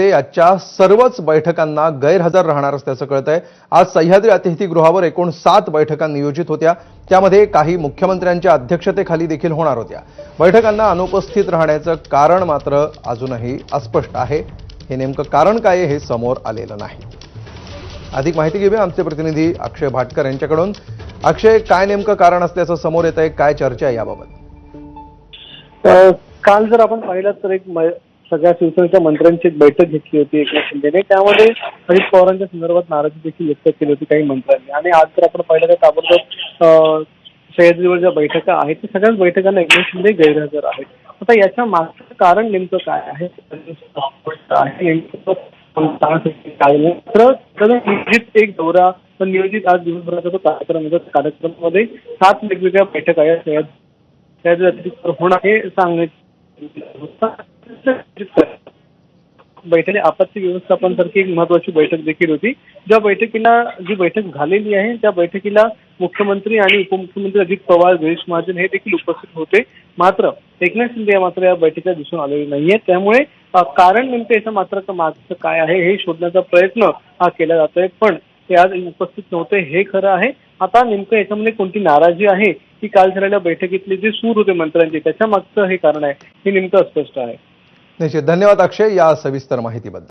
शिंदे याच्या सर्वच बैठकांना गैरहजर राहणार असल्याचं कळतंय. आज सह्याद्री अतिथीगृहावर एकूण सात बैठका नियोजित होत्या. त्यामध्ये काही मुख्यमंत्र्यांच्या अध्यक्षतेखाली देखील होणार होत्या. बैठकांना अनुपस्थित राहण्याचं कारण मात्र अजूनही अस्पष्ट आहे. हे नेमकं कारण काय आहे हे समोर आलेलं नाही. अधिक माहिती घेऊया आमचे प्रतिनिधी अक्षय भाटकर यांच्याकडून. अक्षय काय नेमकं कारण असल्याचं समोर येत आहे काय चर्चा आहे याबाबत? काल जर आपण पाहिलं तर एक सगळ्या शिवसेनेच्या मंत्र्यांची एक बैठक घेतली होती एकनाथ शिंदेने. त्यामध्ये अजित पवारांच्या संदर्भात नाराजी देखील व्यक्त केली होती काही मंत्र्यांनी. आणि आज जर आपण पाहिलं तर ताबडतोब सह्याद्रीवर ज्या बैठका आहेत त्या सगळ्याच बैठकांना एकनाथ शिंदे गैरहजर आहेत. आता याच्या मागचं कारण नेमकं काय आहे? नियोजित एक दौरा पण नियोजित आज दिवसभराचा तो कार्यक्रम कार्यक्रमामध्ये सात वेगवेगळ्या बैठका या सह्याद्री होणार हे सांगण्यात बैठकी आपत्ती व्यवस्थापन सारखी एक महत्वाची बैठक देखील होती. ज्या बैठकीला जी बैठक झालेली आहे त्या बैठकीला मुख्यमंत्री आणि उपमुख्यमंत्री अजित पवार गिरीश महाजन हे देखील उपस्थित होते. मात्र एकनाथ शिंदे मात्र या बैठकीला दिसून आलेले नाहीये. त्यामुळे कारण नेमकं याचं मात्र मागचं काय आहे हे शोधण्याचा प्रयत्न हा केला जातोय. पण ते आज उपस्थित नव्हते हे खरं आहे. आता नेमकं याच्यामध्ये कोणती नाराजी आहे की काल झालेल्या बैठकीतले जे सूर होते मंत्र्यांचे त्याच्या मागचं हे कारण आहे हे नेमकं अस्पष्ट आहे. निश्चित. धन्यवाद अक्षय या सविस्तर माहितीबद्दल.